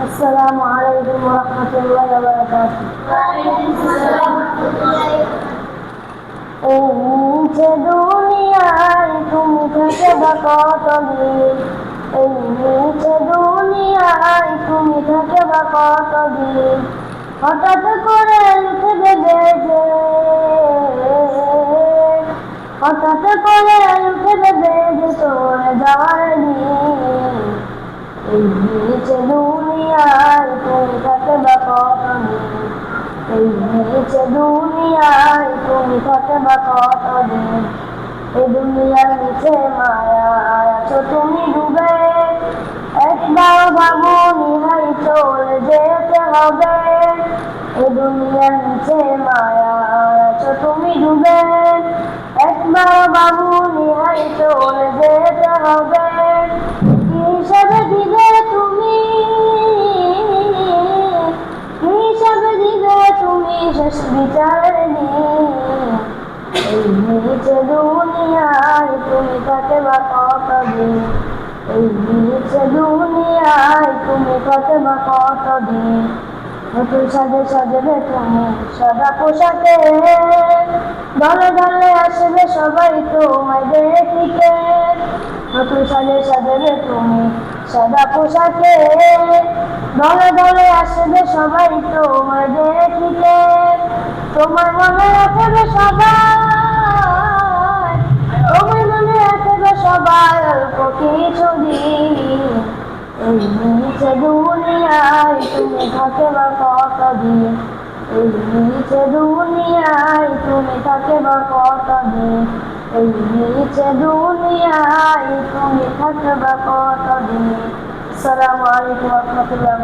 السلام عليكم ورحمة الله وبركاته এই নিচে দুনিয়ায় তুমি থাকে বা কতদিন এই নিচে দুনিয়ায় তুমি থাকে বা কতদিন হঠাৎ করে উঠে দেবে যে হঠাৎ করে উঠে দেবে যে তোর যাওয়ার দিন এই নিচে দুনিয়ায় এই নিচে দুনিয়ায় তুমি থাকে বা কতদিন এই দুনিয়ার নিচে মায়া আছো, তুমি ডুবে। একবার ভাবো নিহাই চলে যেতে হবে, এই দুনিয়ার নিচে মায়া আছো, তুমি ডুবে। একবার বাবু নিহাই চলে যেতে হবে তুমি থাকে বা কতদিন এই নিচে দুনিয়ায় তুমি থাকে বা কতদিন নতুন সাজে সাজবে তুমি সাদা পোশাকে। দলে দলে আসবে সবাই তোমায় দেখিতে। নতুন সাজে সাজবে তুমি সাদা পোশাকে। দলে দলে আসবে সবাই তোমায় দেখিতে। তোমার মনে রাখবে সবাই দিন এই নিচে দুনিয়ায় তুমি থাকে বা কত কতদিন এই নিচে দুনিয়ায় তুমি থাকে বা কতদিন এই নিচে দুনিয়ায় তুমি থাকে বা কতদিন আসসালামু আলাইকুম রহমতুল্লাহ